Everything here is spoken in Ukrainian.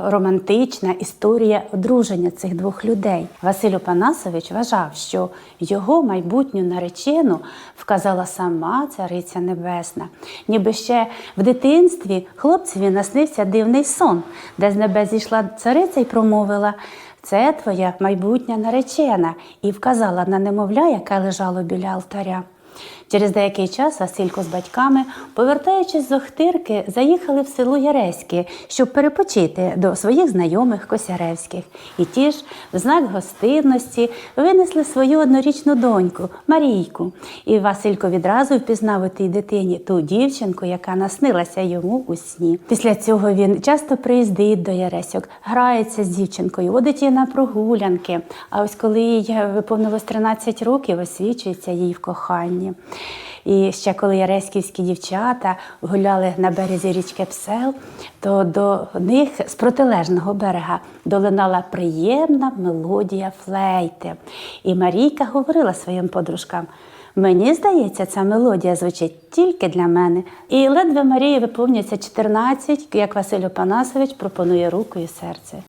Романтична історія одруження цих двох людей. Василь Опанасович вважав, що його майбутню наречену вказала сама Цариця Небесна. Ніби ще в дитинстві хлопцеві наснився дивний сон, де з небес зійшла цариця й промовила. Це твоя майбутня наречена, і вказала на немовля, яке лежало біля алтаря. Через деякий час Василько з батьками, повертаючись з Охтирки, заїхали в село Яреське, щоб перепочити до своїх знайомих Косяревських. І ті ж, в знак гостинності, винесли свою однорічну доньку Марійку. І Василько відразу впізнав у тій дитині ту дівчинку, яка наснилася йому у сні. Після цього він часто приїздить до Яреськок, грається з дівчинкою, водить її на прогулянки. А ось коли їй виповнилось 13 років, освічується їй в коханні. І ще коли яреськівські дівчата гуляли на березі річки Псел, то до них з протилежного берега долинала приємна мелодія флейти. І Марійка говорила своїм подружкам. Мені здається, ця мелодія звучить тільки для мене. І ледве Марії виповнюється 14, як Василь Опанасович пропонує руку і серце.